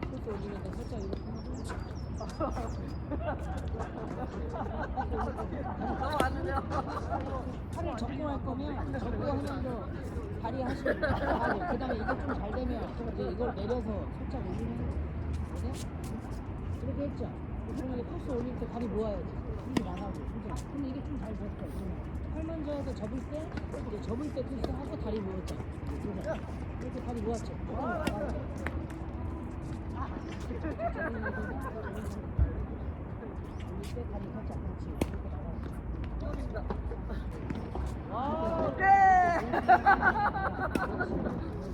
그래서 올리면서 살짝 이렇게 하고. 너무 안 돼요. 팔을 접고 할 거면 접고 하면서 다리 하시고. 다리 그 다음에 이게 좀 잘 되면 이제 이걸 내려서 살짝 올리는 거거든요 이렇게 했죠 그러면 코스 올릴 때 다리 모아야지 힘이 나가고 근데 이게 좀잘 됐죠 팔 먼저 해서 접을 때 이제 접을 때 코스 하고 다리 모았죠 이렇게 다리 모았죠. 아, 오케이.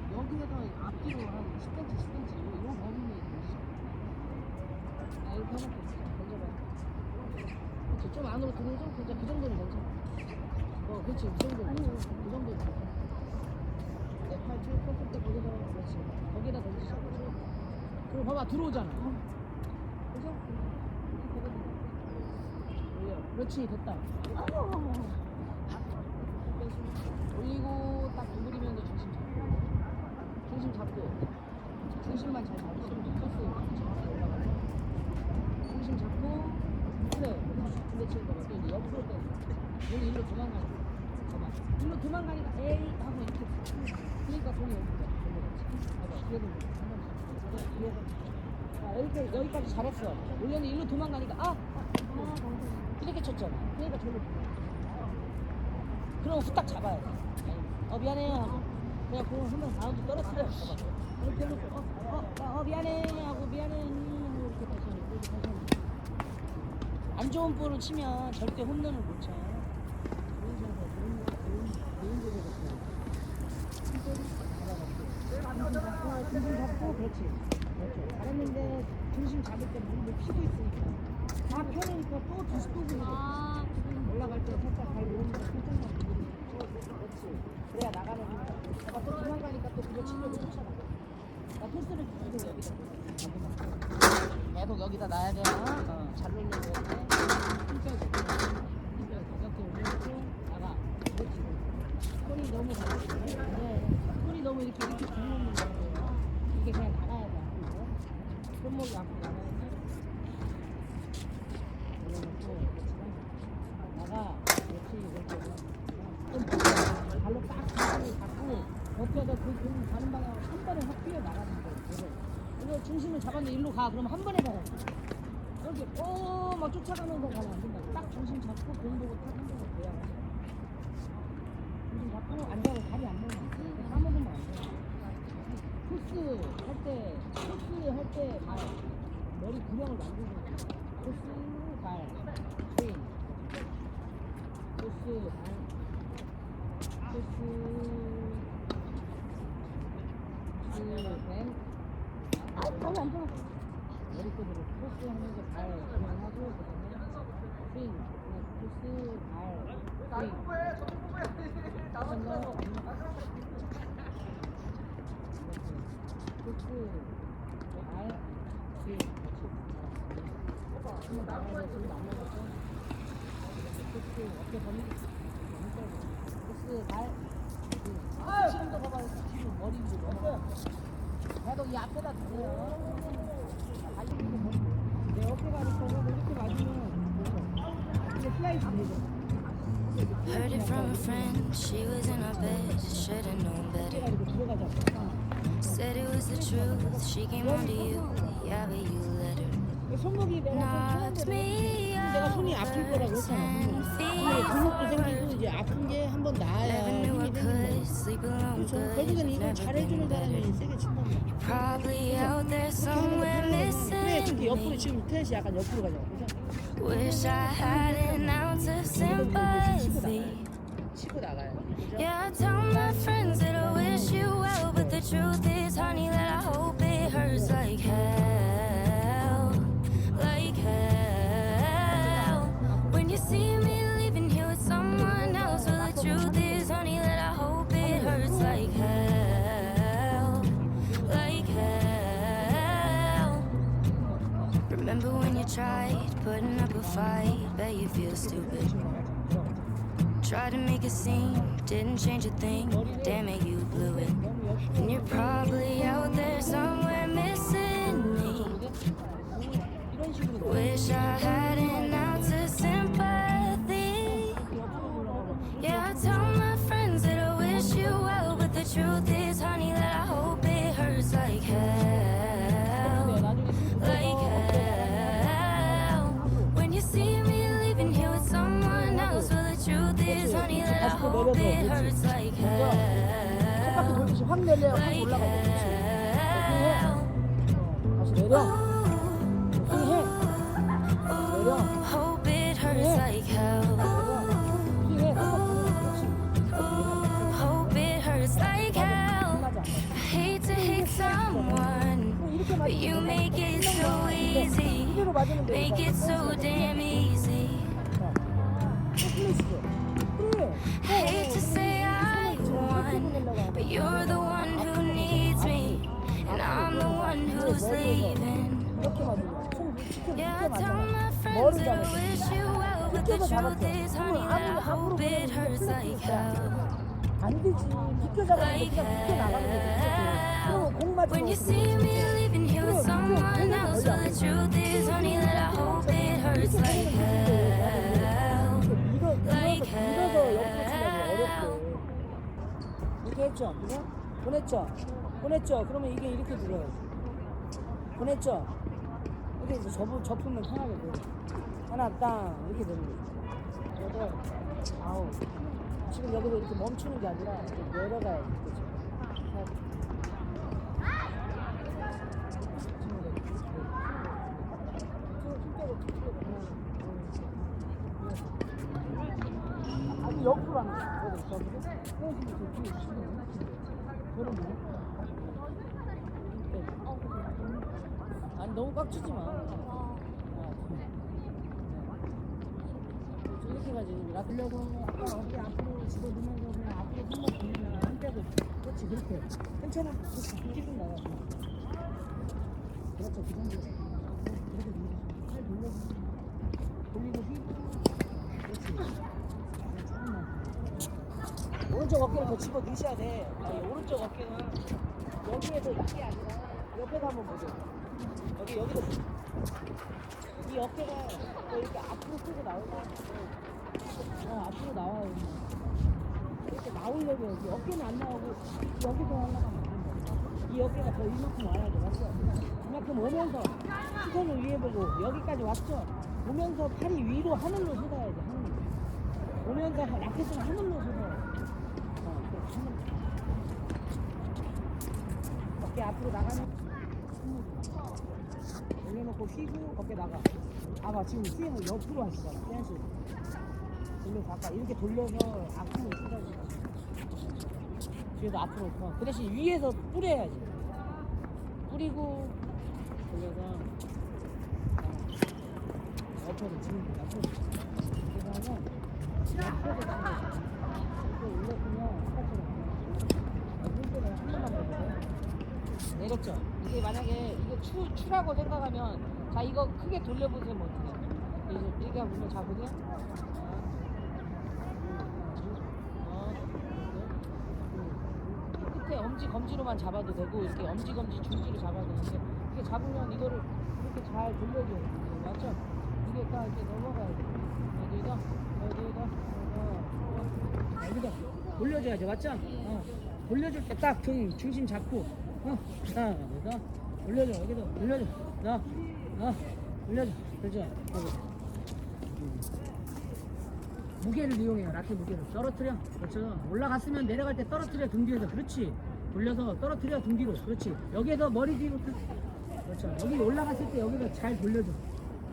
여기에다 앞뒤로 한 10cm, 10cm 요, 요 있어. 아 이렇게 해놓고 던져봐. 그렇지 좀 안으로 들어오죠? 진짜 그 정도는 괜찮아. 어 그렇지 그 정도는 괜찮아. 그 정도는 괜찮아. 내팔쭉 꺾을 때 거기다 그렇지. 거기다 던지자. 그리고 봐봐 들어오잖아. 그죠? 거기다. 올려. 그렇지 됐다. 올리고 딱 잡고 중심 잡고. 중심만 잘 올라가서 중심 잡고 근데 거가 또 이제 옆으로 빼 여기 일로 도망가니까 봐봐. 일로 도망가니까 에이 하고 이렇게 그러니까 돈이 여기가. 올라갔지 봐봐. 뒤에서 아 여기까지 여기까지 잘했어. 올려는 일로 도망가니까 아, 아 이렇게 쳤잖아. 그러니까 도망가 그럼 후딱 잡아야 돼. 어 미안해요 하고 그냥 그거 한번 마운드 떨어뜨려. 봐봐. 이렇게 해놓고 어, 어, 어, 어 미안해 하고 미안해 이렇게 다시 하고 다시. 안 좋은 볼을 치면 절대 홈런을 못 쳐. 중심 잡고 그렇지. 그렇죠. 잘했는데 중심 잡을 때 무릎을 피고 있으니까 다 펴니까 또 다시 또 그러고 올라갈 때 살짝 발 모으니까 살짝만 그렇지. 그래야 나가는. 아, 또 도망가니까 또 그거 치려고 쫓아가. 나 토스를 계속 여기다 놔. 계속 여기다 놔야 돼. 어, 잘 나가. 그렇지. 손이 너무. 네. 손이 너무 이렇게 이렇게 붙는 거예요. 이게 그냥 나가야 돼. 앞으로. 손목이 앞으로 나가야 돼. 올려놓고 그렇지. 나가. 그렇지. 이렇게. 좀 버텨. 발로 딱 중심을 버텨서 그공 가는 방향으로 한 번에 확 뛰어 나가는 거예요. 이거. 이거 중심을 잡았는데 일로 가. 그러면 한 번에 돼. 이렇게 오막 쫓아가면서 가면 안 된다. 딱 중심 잡고 공 보고 탁한 번에 돼야 돼. 중심 잡고 앉아서 다리 안 모으면 안 돼. 까먹으면 안 돼. 코스 할 때, 코스 할 때 발, 머리 구멍을 만들고 코스, 발, 스윙. 코스, 발, 코스, 코스, 벤. 아, 발이 안 들어. 머리끝으로 코스 하면서 발 그냥 하고, 그 다음에 스윙. 코스, 발, 스윙. 코스, 발, 스윙. 나가야 돼. 지금 안 나갔죠? 코스, 어깨 벌리고. 코스, 발. 계속 이 앞에다 두세요. 달리고 머리. 내 어깨가 이렇게 이렇게 맞으면 이제 슬라이스 되죠. Heard it from a friend, she was in her bed, should've known better. 어깨가 이렇게 들어가죠. Said it was the truth, she came on to you, yeah, but you let her. 손목이 내가 좀 내가 손이 아플 거라고 했잖아. 근데 근육도. 생기고 이제 아픈 게 한 번 나아야 힘이 could 거야. 그렇죠. 결국엔 이걸 잘해주는. 사람이 세게 친단 말이야. 그래 특히 옆으로. 지금 테니스 약간 옆으로 가잖아. Wish I had an ounce of sympathy. 치고 나가야 돼. Yeah, I tell my friends that I wish you well, but the truth is, honey, that I hope it hurts like hell, see me leaving here with someone else, well, the truth is, honey, that I hope it hurts like hell, like hell. Remember when you tried putting up a fight? Bet you feel stupid. Tried to make a scene, didn't change a thing. Damn it, you blew it. And you're probably out there somewhere missing honey, that I hope it hurts like 햇바퀴 hell. 돌듯이 확 내려 확 Like 올라가 그렇지 hell. 다시 내려 휘해 내려 Hope it hurts like hell. 휘해 그렇지 Hope it hurts like hell. 끝나지 않아 I hate to hate someone, 그럼 이렇게 but you 맞으면 make it so easy. 이대로 맞으면 돼 Make it so damn easy. 그래 Hate to say I won, but you're the one who needs me, and I'm the one who's leaving. 이렇게 맞으면 손 지켜 Yeah, 이렇게 I tell my 맞아 friends 머리 that I 잡았어 wish you well, but the 비켜서 truth 잡았어 is, honey, that I hope it hurts like hell. 안 되지 비켜 잡았는데 Like 그냥 비켜 나가는 거지 그리고 공 맞으면 When you see me leaving here with someone else, well, the truth is, honey, that I hope it hurts like hell. 했죠? 그죠? 보냈죠? 보냈죠? 그러면 이게 이렇게 들어야지 보냈죠? 이렇게 이제 접으, 접으면 편하게 돼 하나 땅 이렇게 되는 거지 여덟 아홉 지금 여기서 이렇게 멈추는 게 아니라 이렇게 내려가야지 그죠? 아니 옆으로 하는 거야. 어? 아니 너무 꽉 치지 마. 아, 저 이렇게 가지. 앞으로 집어 넣으면서 그냥 앞으로 힘 빼고. 그렇지 그렇게. 괜찮아. 그렇죠 그 정도. 그렇게 돌려. 팔 돌려. 돌리고 휘고. 그렇지. 조금만. 오른쪽 어깨를 더 집어 넣으셔야 돼. 아니, 오른쪽 어깨는 여기에서 이게 아니라 옆에서 한번 보죠. 여기 여기도 보죠. 이 어깨가 또 이렇게 앞으로 끌고 나오고 어, 앞으로 나와요. 이렇게 나오려고 여기 어깨는 안 나오고 여기서 올라가면 안 된다. 이 어깨가 더 이만큼 와야 돼. 맞죠? 이만큼 오면서 시선을 위에 보고 여기까지 왔죠? 오면서 팔이 위로 하늘로 쏟아야 돼. 하늘로. 오면서 라켓은 하늘로 쏟아야 돼. 어, 그렇지. 하늘로. 어깨 앞으로 나가면 올려놓고 휘고 어깨 나가. 아봐 지금 스윙을 옆으로 하시잖아. 댄스. 돌려서 아까 이렇게 돌려서 앞으로 쏟아지잖아. 뒤에도 앞으로 어, 그 대신 위에서 뿌려야지. 뿌리고 돌려서 어, 옆으로 지금 옆으로 그래서 하면 옆으로 치는 거지. 이렇게 올렸으면 아까처럼 이렇게 한 번만 해보세요. 내렸죠? 이게 만약에 이게 추, 추라고 생각하면 자 이거 크게 돌려보세요 뭐 이제 이렇게 어, 이렇게. 끝에 엄지 검지로만 잡아도 되고 이렇게 엄지 검지 중지로 잡아도 되는데 이렇게 잡으면 이거를 이렇게 잘 돌려줘야 돼 맞죠? 이게 딱 이렇게 넘어가야 돼 여기다 여기다 여기다 여기다 돌려줘야죠 맞죠? 어. 돌려줄 때딱 중심 잡고 어. 자 여기다 돌려줘 여기다 돌려줘. 나, 나 돌려줘. 그렇죠? 여기. 음. 무게를 이용해요 라켓 무게를. 떨어뜨려. 그렇죠? 올라갔으면 내려갈 때 떨어뜨려 등 뒤에서. 그렇지. 돌려서 떨어뜨려 등 뒤로. 그렇지. 여기에서 머리 뒤로 탁. 그렇죠. 여기 올라갔을 때 여기서 잘 돌려줘.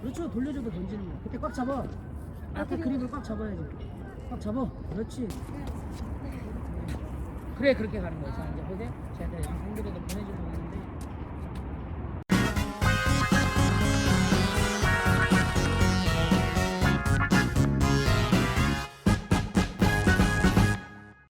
그렇죠? 돌려줘도 던지는 거야. 그때 꽉 잡아. 라켓 그립을 꽉 잡아야지. 꽉 잡아. 그렇지. 그래 그렇게 가는. 자 이제 보세요. 제가 영상들에도 보내주고